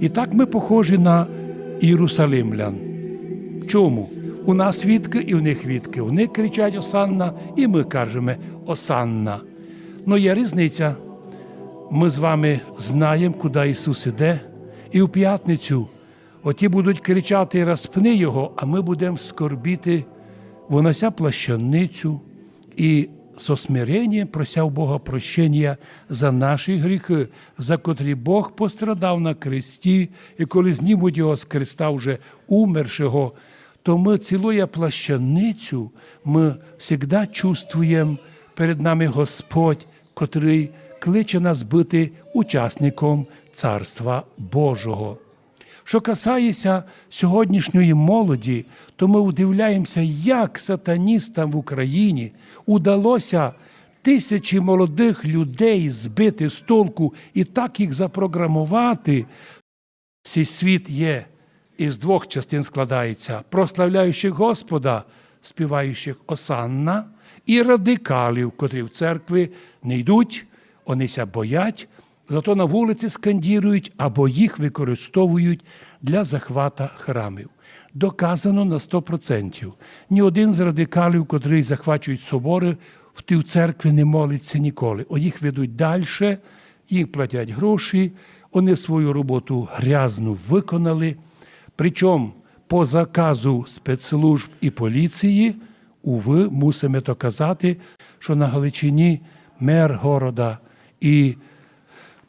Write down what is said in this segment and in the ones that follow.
І так ми похожі на Єрусалимлян. Чому? У нас відки і в них відки. Вони кричать Осанна, і ми кажемо Осанна. Ну є різниця. Ми з вами знаємо, куди Ісус іде, і в п'ятницю оті будуть кричати розпни Його, а ми будемо скорбіти, винося плащаницю і со смиренням прося у Бога прощення за наші гріхи, за котрі Бог пострадав на кресті, і коли знімуть його з креста вже умершого, то ми, цілуя плащаницю, ми завжди чувствуємо перед нами Господь, котрий кличе нас бути учасником Царства Божого. Що касається сьогоднішньої молоді, то ми удивляємося, як сатаністам в Україні удалося тисячі молодих людей збити з толку і так їх запрограмувати. Цей світ є із двох частин складається: прославляючих Господа, співаючих Осанна, і радикалів, котрі в церкві не йдуть, вонися боять, зато на вулиці скандірують або їх використовують для захвата храмів. Доказано на 100%. Ні один з радикалів, котрий захвачують собори, в тій церкві не молиться ніколи. О, їх ведуть далі, їм платять гроші, вони свою роботу грязну виконали. Причому по заказу спецслужб і поліції, уви, мусимо то казати, що на Галичині мер города і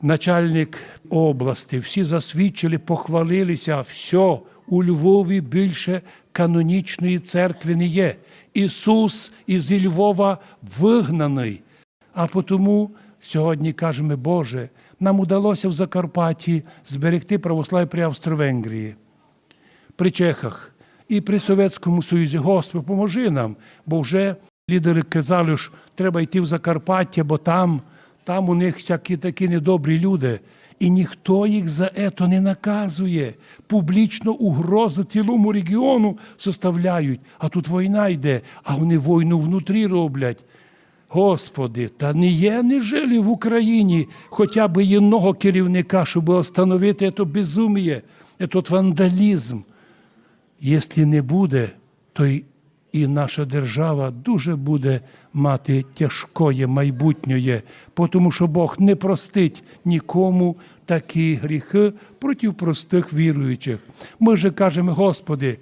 начальник області, всі засвідчили, похвалилися, все, у Львові більше канонічної церкви не є. Ісус із Львова вигнаний. А тому сьогодні кажемо, Боже, нам удалося в Закарпатті зберегти православ'я при Австро-Венгрії, при Чехах і при Совєтському Союзі. Господи, поможи нам, бо вже лідери казали, що треба йти в Закарпаття, бо там, там у них всякі такі недобрі люди. І ніхто їх за це не наказує. Публічно угрози цілому регіону составляють. А тут війна йде, а вони війну внутрі роблять. Господи, та не є не жили в Україні хоча б одного керівника, щоб остановити це безум'я, этот вандалізм. Якщо не буде, то й і наша держава дуже буде мати тяжкоє майбутнє, тому що Бог не простить нікому такі гріхи проти простих віруючих. Ми же кажемо, Господи,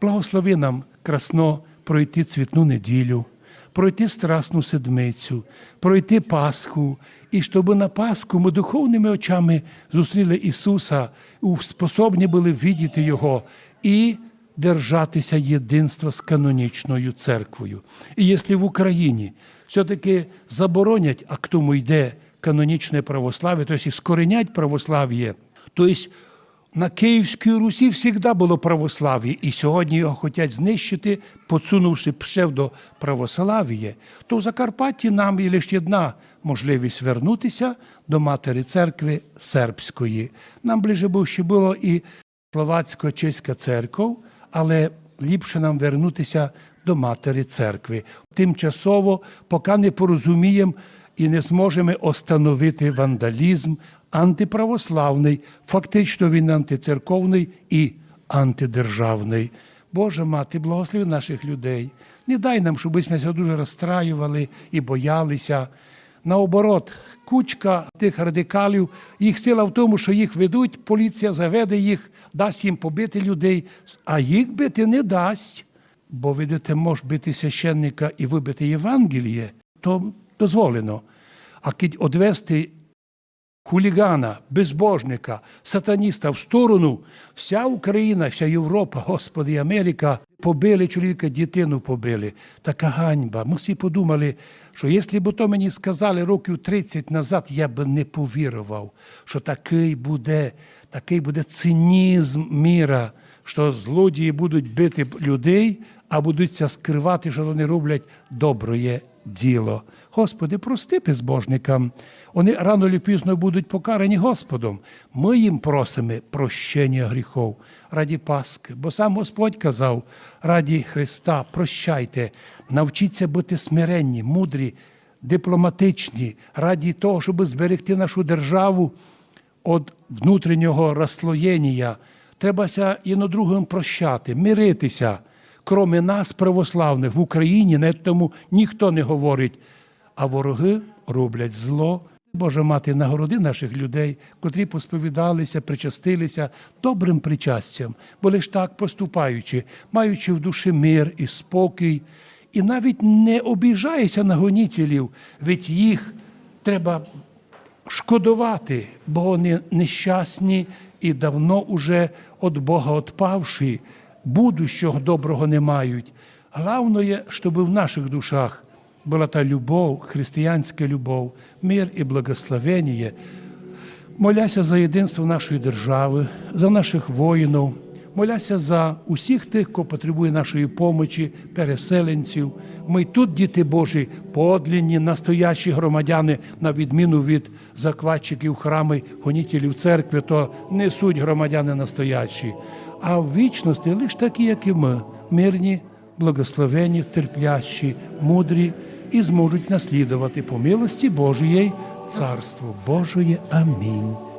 благослови нам красно пройти цвітну неділю, пройти страсну седмицю, пройти Пасху, і щоб на Пасху ми духовними очами зустріли Ісуса, способні були видіти Його і держатися єдинства з канонічною церквою. І якщо в Україні все-таки заборонять, а к тому йде канонічне православ'я, тобто скоренять православ'я, тобто на Київській Русі завжди було православ'я, і сьогодні його хочуть знищити, подсунувши псевдоправослав'я, то в Закарпатті нам є лише одна можливість вернутися до матері церкви сербської. Нам ближе був ще було і словацько-чеська церква, але ліпше нам вернутися до матері церкви. Тимчасово, поки не порозуміємо і не зможемо остановити вандалізм антиправославний, фактично він антицерковний і антидержавний. Боже мати, благослови наших людей. Не дай нам, щоб ми дуже розстраювали і боялися. Наоборот, кучка тих радикалів, їх сила в тому, що їх ведуть, поліція заведе їх, дасть їм побити людей, а їх бити не дасть. Бо, видите, може бити священника і вибити Євангеліє, то дозволено. А кить одвести хулігана, безбожника, сатаніста в сторону, вся Україна, вся Європа, Господи, Америка побили чоловіка, дитину побили. Така ганьба. Ми всі подумали, що якщо б то мені сказали років 30 назад, я б не повірував, що такий буде, такий буде цинізм міра, що злодії будуть бити людей, а будуть скривати, що вони роблять доброє діло. Господи, прости безбожникам. Вони рано чи пізно будуть покарані Господом. Ми їм просимо прощення гріхов раді Пасхи. Бо сам Господь казав, раді Христа, прощайте, навчіться бути смиренні, мудрі, дипломатичні, раді того, щоб зберегти нашу державу. від внутрішнього розслоєння. Требася єдно другим прощати, миритися. Кроме нас, православних, в Україні на тому ніхто не говорить, а вороги роблять зло. Божа мати нагороди наших людей, котрі посповідалися, причастилися добрим причастям, бо лиш так поступаючи, маючи в душі мир і спокій, і навіть не обіжається на гоніцелів, ведь їх треба шкодувати, бо вони нещасні і давно уже від Бога отпавші, будущого доброго не мають. Главное щоб в наших душах була та любов, християнська любов, мир і благословення. Моляся за єдинство нашої держави, за наших воїнів, моляся за усіх тих, хто потребує нашої помочі, переселенців. Ми тут, діти Божі, подлінні, настоящі громадяни, на відміну від закватчиків храми, гонітелів церкви, то не суть громадяни настоящі, а в вічності лише такі, як і ми, мирні, благословені, терплячі, мудрі і зможуть наслідувати по милості Божої Царство Божої. Амінь.